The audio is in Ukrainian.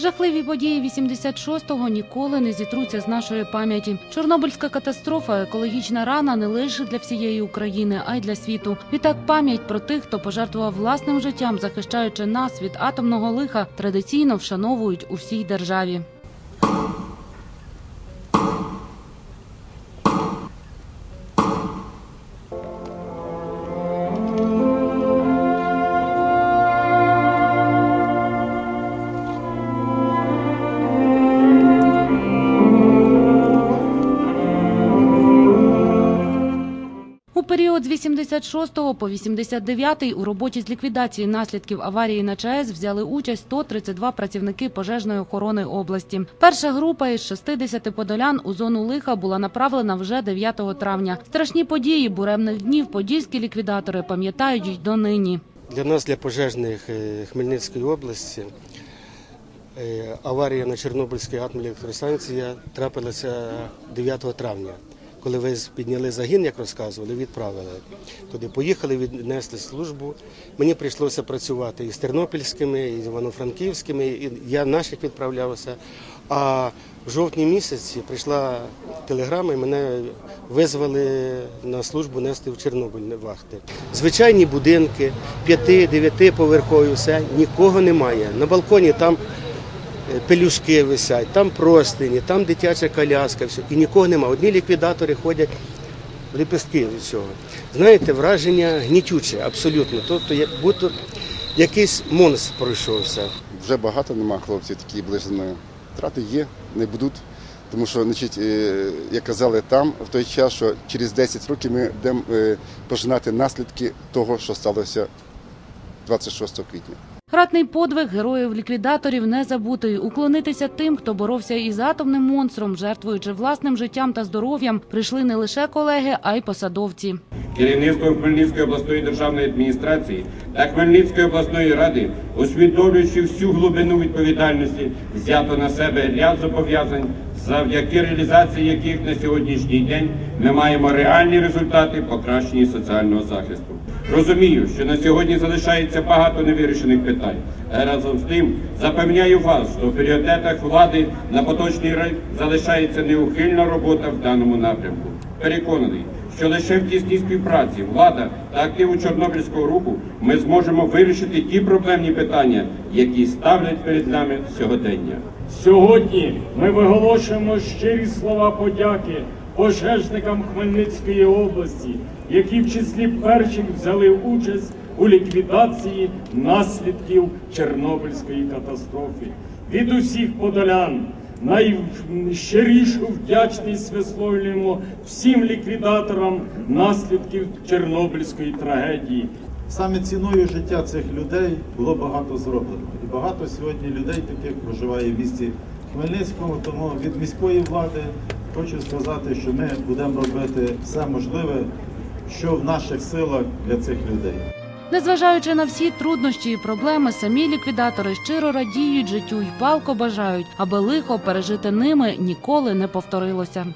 Жахливі події 86-го ніколи не зітруться з нашої пам'яті. Чорнобильська катастрофа, екологічна рана не лише для всієї України, а й для світу. Відтак пам'ять про тих, хто пожертвував власним життям, захищаючи нас від атомного лиха, традиційно вшановують у всій державі. Період з 86 по 89 у роботі з ліквідації наслідків аварії на ЧАЕС взяли участь 132 працівники пожежної охорони області. Перша група із 60 подолян у зону лиха була направлена вже 9 травня. Страшні події буремних днів подільські ліквідатори пам'ятають й донині. Для нас, для пожежних е, Хмельницької області, е, аварія на Чорнобильській атомній електростанції трапилася 9 травня. Коли ви підняли загін, як розказували, відправили туди. Поїхали, віднесли службу. Мені прийшлося працювати і з тернопільськими, і з івано-франківськими. І я наших відправлявся. А в жовтні місяці прийшла телеграма, і мене визвали на службу нести в Чорнобиль вахти. Звичайні будинки, п'яти-дев'яти поверхові, все нікого немає. На балконі там пелюшки висять, там простині, там дитяча коляска, все. і нікого немає. Одні ліквідатори ходять в лепестки від цього. Знаєте, враження гнітюче, абсолютно. Тобто, як будто якийсь монстр пройшовся. Вже багато нема хлопців, такі мною. Втрати є, не будуть. Тому що, значить, е, як казали там в той час, що через 10 років ми будемо е, пожинати наслідки того, що сталося 26 квітня. Ратний подвиг героїв-ліквідаторів не забутий. Уклонитися тим, хто боровся із атомним монстром, жертвуючи власним життям та здоров'ям, прийшли не лише колеги, а й посадовці. Керівництво Хмельницької обласної державної адміністрації та Хмельницької обласної ради, усвідомлюючи всю глибину відповідальності, взято на себе ряд зобов'язань, завдяки реалізації яких на сьогоднішній день ми маємо реальні результати покращення соціального захисту. Розумію, що на сьогодні залишається багато невирішених питань. Та разом з тим запевняю вас, що в пріоритетах влади на поточний рік залишається неухильна робота в даному напрямку. Переконаний, що лише в тісній співпраці влада та активу Чорнобильського руху ми зможемо вирішити ті проблемні питання, які ставлять перед нами сьогодення. Сьогодні ми виголошуємо щирі слова подяки пожежникам Хмельницької області, які в числі перших взяли участь у ліквідації наслідків Чорнобильської катастрофи. Від усіх подолян найщирішу вдячність висловлюємо всім ліквідаторам наслідків Чорнобильської трагедії. Саме ціною життя цих людей було багато зроблено. І багато сьогодні людей таких проживає в місті Хмельницькому. Тому від міської влади хочу сказати, що ми будемо робити все можливе, що в наших силах для цих людей. Незважаючи на всі труднощі і проблеми, самі ліквідатори щиро радіють життю й палко бажають, аби лихо пережити ними ніколи не повторилося.